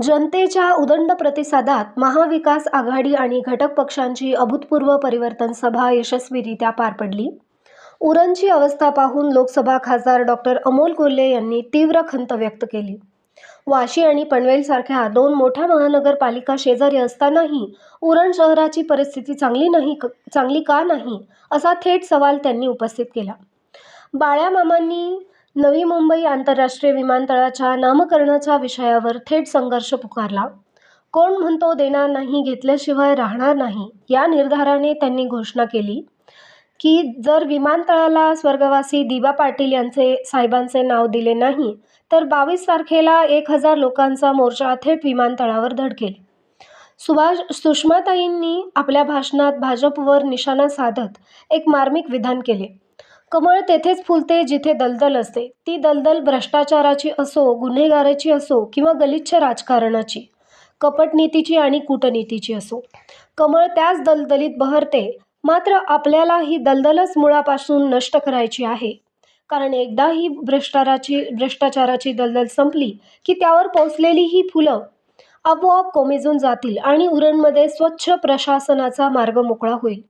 जनतेच्या उदंड प्रतिसादात महाविकास आघाडी आणि घटक पक्षांची अभूतपूर्व परिवर्तन सभा यशस्वीरित्या पार पडली. उरणची अवस्था पाहून लोकसभा खासदार डॉक्टर अमोल कोल्हे यांनी तीव्र खंत व्यक्त केली. वाशी आणि पनवेलसारख्या दोन मोठ्या महानगरपालिका शेजारी असतानाही उरण शहराची परिस्थिती चांगली नाही क- चांगली का नाही असा थेट सवाल त्यांनी उपस्थित केला. बाळ्या मामांनी नवी मुंबई आंतरराष्ट्रीय विमानतळाच्या नामकरणाच्या विषयावर थेट संघर्ष पुकारला. कोण म्हणतो देणार नाही घेतल्याशिवाय राहणार नाही या निर्धाराने त्यांनी घोषणा केली की जर विमानतळाला स्वर्गवासी दिबा पाटील यांचे साहेबांचे नाव दिले नाही तर बावीस तारखेला एक हजार लोकांचा मोर्चा थेट विमानतळावर धडकेल. सुभाष सुषमाताईंनी आपल्या भाषणात भाजपवर निशाणा साधत एक मार्मिक विधान केले. कमळ तेथेच फुलते जिथे दलदल असते. ती दलदल भ्रष्टाचाराची असो गुन्हेगाराची असो किंवा गलिच्छ राजकारणाची कपटनीतीची आणि कूटनीतीची असो. कमळ त्याच दलदलीत बहरते. मात्र आपल्याला ही दलदलच मुळापासून नष्ट करायची आहे. कारण एकदा ही भ्रष्टाराची भ्रष्टाचाराची दलदल संपली की त्यावर पोचलेली ही फुलं आपोआप कोमेजून जातील आणि उरणमध्ये स्वच्छ प्रशासनाचा मार्ग मोकळा होईल.